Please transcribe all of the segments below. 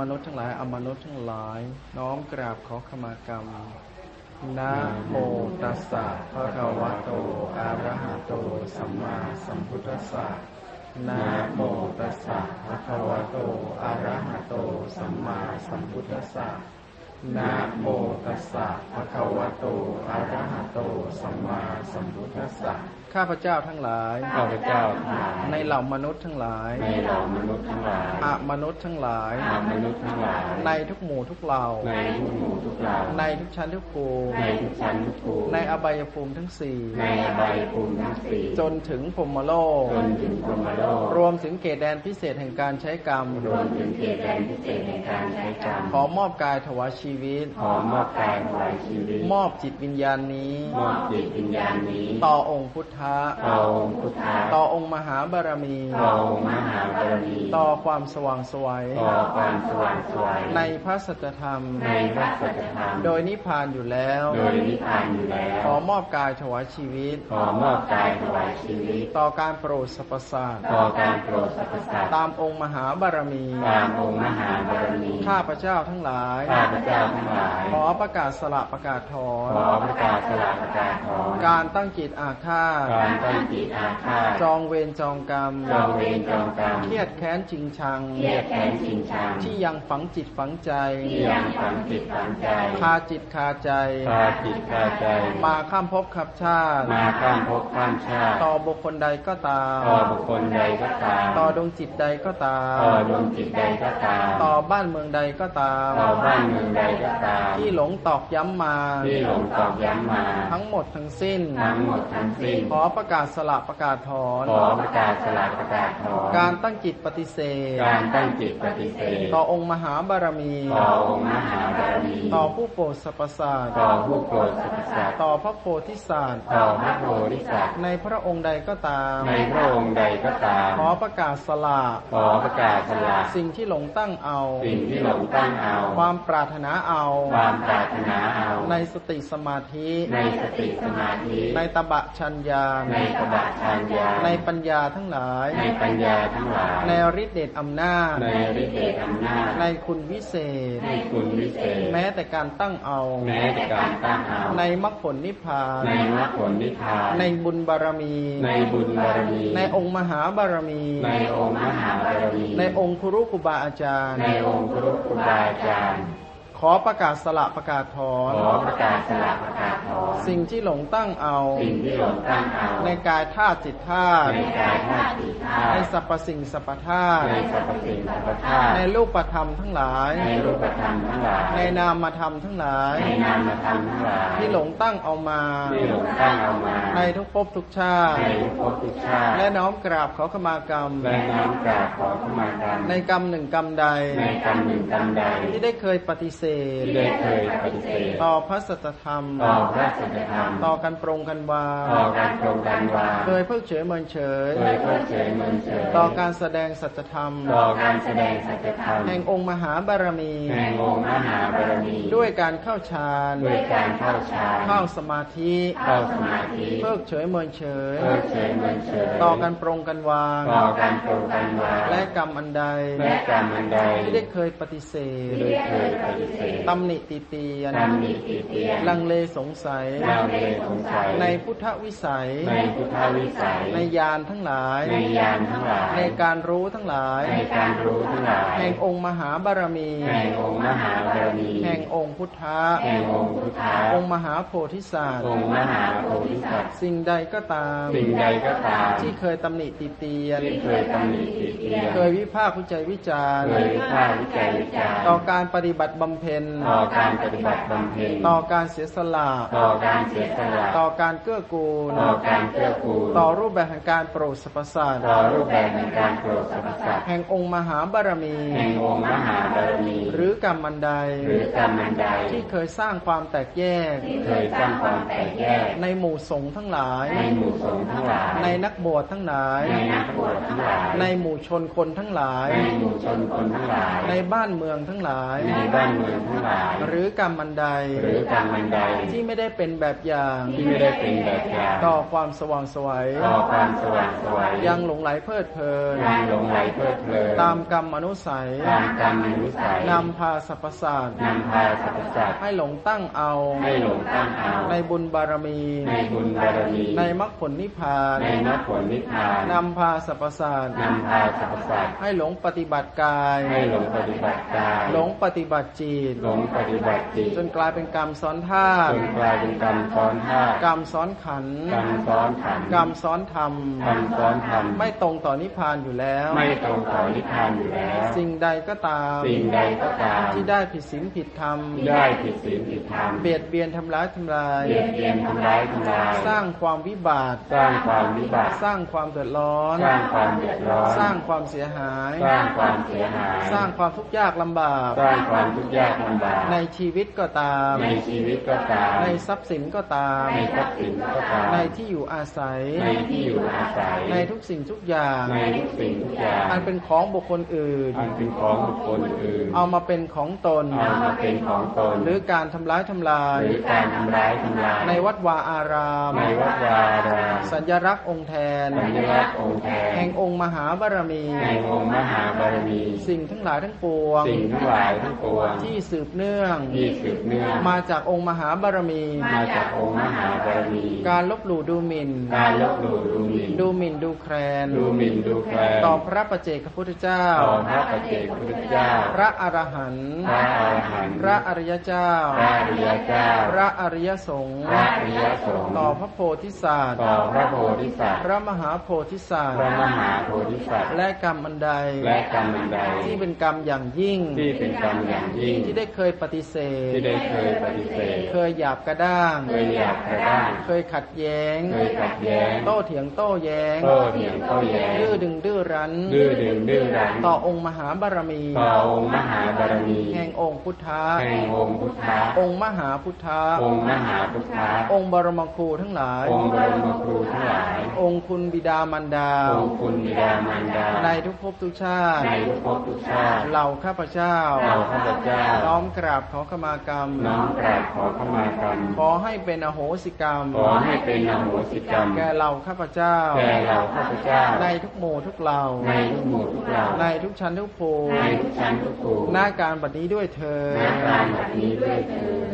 มนุษย์ทั้งหลายอมนุษย์ทั้งหลาย น้อมกราบขอขมากรรมนะโมตัสสะภะคะวะโตอะระหะโตสัมมาสัมพุทธัสสะนะโมตัสสะภะคะวะโตอะระหะโตสัมมาสัมพุทธัสสะ นะโมตัสสะภะคะวะโต อะระหะโต สัมมาสัมพุทธัสสะ ข้าพเจ้าทั้งหลาย ข้าพเจ้าทั้งหลาย ในเหล่ามนุษย์ทั้งหลาย ในเหล่ามนุษย์ทั้งหลายอะมนุษย์ทั้งหลายอามนุษย์ทั้งหลาย ในทุกหมู่ทุกเหล่า ในทุกหมู่ทุกเหล่า ในทุกชั้นทุกภูมิในทุกชั้นทุกภูมิในอบายภูมิทั้งสี่ในอบายภูมิทั้งสี่ จนถึงพรหมโลก จนถึงพรหมโลก รวมถึงเกตแดนพิเศษแห่งการใช้กรรม รวมถึงเกียรติแดนพิเศษในการใช้กรรม ขอมอบกายถวายชีวิต ขอมอบกายถวายชีวิต มอบจิตวิญญาณนี้ มอบจิตวิญญาณนี้ ต่อองค์พุทธะ ต่อองค์พุทธาต่อองค์มหาบารมี ต่อองค์มหาบารมี ต่อความสว่างไสวัยต่อความสว่างไสวย ในพระสัจธรรม ในพระสัจธรรม โดยนิพพานอยู่แล้ว โดยนิพพานอยู่แล้ว ขอมอบกายถวายชีวิต ขอมอบกายถวายชีวิต ต่อการโปรดสรรพสัตว์ ต่อการโปรดสรรพสัตว์ ตามองค์มหาบารมี ตามองค์มหาบารมี ข้าพเจ้าทั้งหลาย ข้าพเจ้าทั้งหลาย ขอประกาศสละประกาศถอนขอประกาศสละประกาศถอนการตั้งจิตอาฆาตการตั้งจิตอาฆาตจองเวรจองกรรมจองเวรจองกรรมเครียดแค้นจริงชังเครียดแค้นชิงชัง ที่ยังฝังจิตฝังใจที่ยังฝังจิตฝังใจคาจิตคาใจคาจิตคาใจ มาข้ามภพขับชาติ มาข้ามภพข้ามชาติ ต่อบุคคลใดก็ตาม ต่อบุคคลใดก็ตาม ต่อดวงจิตใดก็ตาม ต่อดวงจิตใดก็ตาม ต่อบ้านเมืองใดก็ตาม ต่อบ้านเมืองใดก็ตาม ที่หลงตอกย้ำมาที่หลงตอกย้ำมา ทั้งหมดทั้งสิ้น ทั้งหมดทั้งสิ้น ขอประกาศสละประกาศถอน ขอประกาศสละประกาศถอน การตั้งจิตปฏิเสธ การตั้งจิตปฏิเสธ ต่อองค์มหาบารมี ต่อองค์มหาบารมี ต่อผู้โปรดสรรพสัตว์ต่อผู้โปรดสรรพสัตว์ต่อพระโพธิสัตว์ต่อพระโพธิสัตว์ ในพระองค์ใดก็ตาม ในพระองค์ใดก็ตาม ขอประกาศสละ ขอประกาศสละ สิ่งที่หลงตั้งเอา สิ่งที่หลงตั้งเอา ความปรารถนาเอาความปรารถนาเอา ในสติสมาธิ ในสติสมาธิ ในตบะชัญญาในกบะชัญญาในปัญญาทั้งหลาย ในปัญญาทั้งหลาย ในฤทธิเดชอำนาจ ในฤทธิเดชอำนาจ ในคุณวิเศษ ในคุณวิเศษ แม้แต่การตั้งเอา แม้แต่การตั้งเอา ในมรรคผลนิพพาน ในมรรคผลนิพพาน ในบุญบารมี ในบุญบารมี ในองค์มหาบารมี ในองค์มหาบารมี ในองค์ครูคุบาอาจารย์ ในองค์ครูครูบาอาจารย์ข อประกาศสละประกาศถอนขอประกาศสละประกาศถอนสิ่งที่หลงตั้งเอาสิ่งที่หลงตั้งเอา ในกายธาตุจิตธาตุในกายธาตุจิตธาในตุสรรพสิ่งสรรพธาตุในสรรพสิ่งสรรพธาตุในรูปธรรมทั้งหลาย ในรูปธรรมทั้งหลาย ในนามธรรมทั้งหลาย ในนามธรรมทั้งหลาย ที่หลงตั้งเอามาที่หลงตั้งเอามา ในทุกภพทุกชาติในทุกภพทุกชาติและน้อมกราบขอขมากรรมและน้อมกราบขอเข้ามากรรม ในกรรมหนึ่งกรรมใด ในกรรมหนึ่งกรรมใด ที่ได้เคยปฏิเสธที่ได้เคยปฏิเสธต่อพระสัจธรรม ต่อพระสัจธรรมต่อกันปรงกันวาต่อการโปรงการวางเคยเพิกเฉยเมินเฉยโดยเพิกเฉยเมินเฉยต่อการแสดงสัจธรรม ต่อการแสดงสัจธรรมแห่งองค์มหาบารมีแห่งองค์มหาบารมี ด้วยการเข้าฌานด้วยการเข้าฌานเข้าสมาธิเข้าสมาธิเพิกเฉยเมินเฉยเพิกเฉยเมินเฉยต่อกันปรงกันวางต่อการโปรงการวางและกรรมอันใดและกรรมอันใดที่ได้เคยปฏิเสธโดยเคยปฏิเสธตำหนิติเตียนตำหนิติเตียนลังเลสงสัย ลังเลสงสัย ในพุทธวิสัย ในพุทธวิสัย ในญาณทั้งหลาย ในญาณทั้งหลาย ในการรู้ทั้งหลาย ในการรู้ทั้งหลาย แห่งองค์มหาบารมี แห่งองค์มหาบารมี แห่งองค์พุทธะ แห่งองค์พุทธะ องค์มหาโพธิสัตว์ องค์มหาโพธิสัตว์ สิ่งใดก็ตาม สิ่งใดก็ตาม ที่เคยตำหนิติเตียน ที่เคยตำหนิติเตียน เคยวิพากษ์วิจัยวิจารณ์ เคยวิพากษ์วิจัยวิจารณ์ ต่อการปฏิบัติบำเพ็ญต่อการปฏิบัติบำเพ็ญต่อการเสียสละต่อการเสียสละต่อการเกื้อกูลต่อการเกื้อกูลต่อรูปแบบแห่งการโปรดสรรพสัตว์ต่อรูปแบบในการโปรดสรรพสัตว์แห่งองค์มหาบารมีแห่งองค์มหาบารมี หรือกรรมอันใดหรือกรรมอันใดที่เคยสร้างความแตกแยกเคยสร้างความแตกแยก ในหมู่สงฆ์ทั้งหลาย ในหมู่สงฆ์ทั้งหลาย ในนักบวชทั้งหลาย ในนักบวชทั้งหลาย ในหมู่ชนคนทั้งหลาย ในหมู่ชนคนทั้งหลาย ในบ้านเมืองทั้งหลาย ในบ้านเมืองงฆ์ทั้งหลาย หรือกรรมอันใด หรือกรรมอันใด ที่ไม่ได้เป็นแบบอย่าง ที่ไม่ได้เป็นแบบอย่าง ต่อความสว่างไสวัยต่อความสว่างไสวยยังหลงไหลเพลิดเพลิน ยังหลงไหลเพลิดเพลิน ตามกรรมอนุสัย ตามกรรมอนุสัยนำพาสรรพสัตว์นำพาสรรพสัตว์ให้หลงตั้งเอา ให้หลงตั้งเอา ในบุญบารมี ในบุญบารมี ในมรรคผลนิพพาน ในมรรคผลนิพพานนำพาสรรพสัตว์นำพาสรรพสัตว์ให้หลงปฏิบัติกาย ให้หลงปฏิบัติกาย หลงปฏิบัติจิตหลงปฏิบัติจิตจนกลายเป็นกรรมซ้อนธาจตุนกลายเป็นกรรมซ้อนธาตุกรรมซ้อนขันธ์กรรมซ้อนขันธ์กรรมซ้อนธรรมกรรมซ้อนธรรมไม่ตรงต่อนิพพานอยู่แล้ว ไม่ตรงต่อนิพพานอยู่แล้ว สิ่งใดก็ตาม สิ่งใดก็ตาม ที่ได้ผิดศีลผิดธรรมที่ได้ผิดศีลผิดธรรมเบียดเบียนทำร้ายทำลายเบียดเบียนทำร้ายทำลาย สร้างความวิบากสร้างความวิบัติสร้างความเดือดร้อน สร้างความเดือดร้อน สร้างความเสียหาย สร้างความเสียหาย สร้างความทุกข์ยากลำบาก สร้างความทุกข์ยากลำบากในชีวิตก็ตาม ในชีวิตก็ตาม ในทรัพย์สินก็ตาม ในทรัพย์สินก็ตาม ในที่อยู่อาศัย ในที่อยู่อาศัย ในทุกสิ่งทุกอย่าง ในทุกสิ่งทุกอย่าง อันเป็นของบุคคลอื่น อันเป็นของบุคคลอื่น เอามาเป็นของตน เอามาเป็นของตน หรือการทำร้ายทำลาย หรือการทำร้ายทำลาย ในวัดวาอาราม ในวัดวาอาราม สัญลักษณ์องค์แทน สัญลักษณ์องค์แทน แห่งองค์มหาบารมี แห่งองค์มหาบารมี สิ่งทั้งหลายทั้งปวง สิ่งทั้งหลายทั้งปวง ที่สืบเนื่อง ที่สืบเนื่อง มาจากองค์มหาบารมี มาจากองค์มหาบารมี การลบหลู่ดูหมิ่น การลบหลู่ดูหมิ่น ดูหมิ่นดูแคลน ดูหมิ่นดูแคลน ต่อพระประเจกพระพุทธเจ้า ต่อพระปัจเจกพุทธเจ้า พระอรหันต์ พระอรหันต์ พระอริยเจ้า พระอริยเจ้า พระอริยสงฆ์ พระอริยสงฆ์ ต่อพระโพธิสัตว์ ต่อพระโพธิสัตว์ พระมหาโพธิสัตพว์ระมหาโพธิสัตว์ และกรรมอันใด และกรรมอันใด ที่เป็นกรรมอย่างยิ่ง ที่เป็นกรรมอย่างยิ่งที่ได้เคยปฏิเสธ ที่ได้เคยปฏิเสธ เคยหยาบกระด้าง เคยอยากกระด้าง เคยขัดแย้ง เคยขัดแย้ง โต้เถียงโต้แย้ง โต้เถียงโต้แย้ง ดื้อดึงดื้อรั้น ดื้อดึงดื้อรั้น ต่อองค์มหาบารมี ต่อองค์มหาบารมี แห่งองค์พุทธะ แห่งองค์พุทธะ องค์มหาพุทธะ องค์มหาพุทธะ องค์บรมครูทั้งหลาย องค์บรมครูทั้งหลาย องค์คุณบิดามารดา องค์คุณบิดามารดา ในทุกภพทุกชาติ ในทุกภพทุกชาติ เหล่าข้าพเจ้าเราข้าพเจ้า น้อมกราบขอขมากรรม น้อมกราบขอขมากรรม ขอให้เป็นอโหสิกรรม ขอให้เป็นอโหสิกรรม แก่เราข้าพเจ้า แก่เราข้าพเจ้า ในทุกหมู่ทุกเหล่า ในทุกหมู่ทุกเหล่า ในทุกชั้นทุกภูมิในทุกชั้นทุกภูมิหน้าการบัดนี้ด้วยเธอในการแบบนี้ด้วยเถิด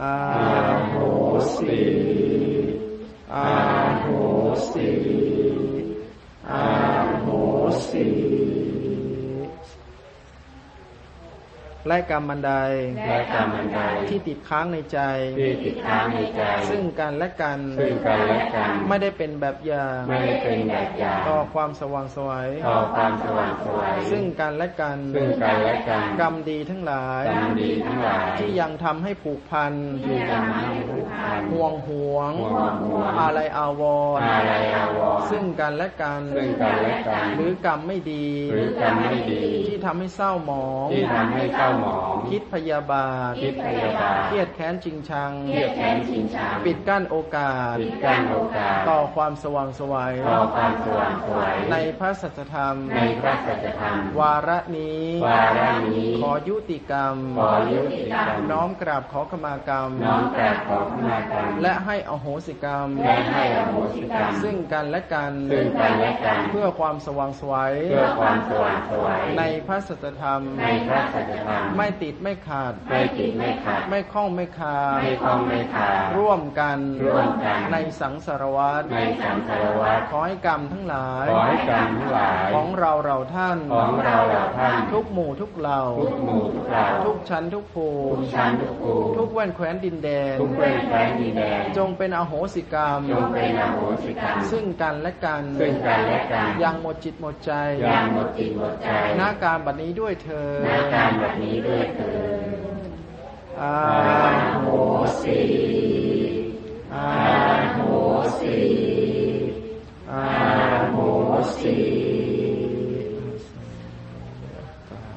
อาโหสิ อาโหสิอาโหสิ และกรรมบันไดและกรรมอันใดที่ติดค้างในใจที่ติดค้างในใจ ซึ่งกันและกันซึ่งกันและกันไม่ได้เป็นแบบอย่างไม่ได้เป็นแบบอย่างต่อความสว่างไสวัยต่อความสว่างไสวยซึ่งกันและกันซึ่งกันและกันกรรมดีทั้งหลายกรรมดีทั้งหลาย ที่ยังทำให้ผูกพันที่ทำให้ผูกพันห่วงหวงห่วงหวงอะไรอาวรณ์อะไรอาวรณ์ซึ่งกันและกันซึ่งกันและกัน หรือกรรมไม่ดี หรือกรรมไม่ดี ที่ทำให้เศร้าหมองที่ทำให้เศร้าหมอง คิดพยาบาทคิดพยาบาทเครียดแค้นจริงชังเครียดแค้นชิงชัง ปิดกั้นโอกาส ปิดกั้นโอกาส ต่อความสว่างไสวัยต่อความสว่างไสวยในพระสัจธรรม ในพระสัจธรรม วาระนี้ วาระนี้ ขอยุติกรรม ขอยุติกรรม น้อมกราบขอขมากรรม น้อมกราบขอขมากรรม และให้อโหสิกรรม และให้อโหสิกรรม ซึ่งกันและกัน ซึ่งกันและกัน เพื่อความสว่างไสวัย เพื่อความสว่างไสวยในพระสัจธรรม ในพระสัจธรรมไม่ติดไม่ขาด ไม่ติดไม่ขาด ไม่คล้องไม่คาไม่คล้องไม่ขาด ร่วมกัน ร่วมกัน ในสังสารวัฏ ในสังสารวัฏ ขอให้กรรมทั้งหลาย ขอให้กรรมทั้งหลาย ของเราเราท่าน ของเราเหล่าท่าน ทุกหมู่ทุกเหล่า ทุกหมู่ทุกเหล่า ทุกชั้นทุกภูทุมิกชั้นทุกภูมิ ทุกแว่นแคว้นดินแดน ทุกเรื่องแคว้นดินแดน จงเป็นอโหสิกรรม จงเป็นอโหสิกรรม ซึ่งกันและกัน ซึ่งกันและกันอย่างหมดจิตหมดใจอย่างหมดจิตหมดใจ หน้าการบัดนี้ด้วยเธอในการแบบนี้ี้ด้วยเถิดอาโหสีอาโหสีอาโหสี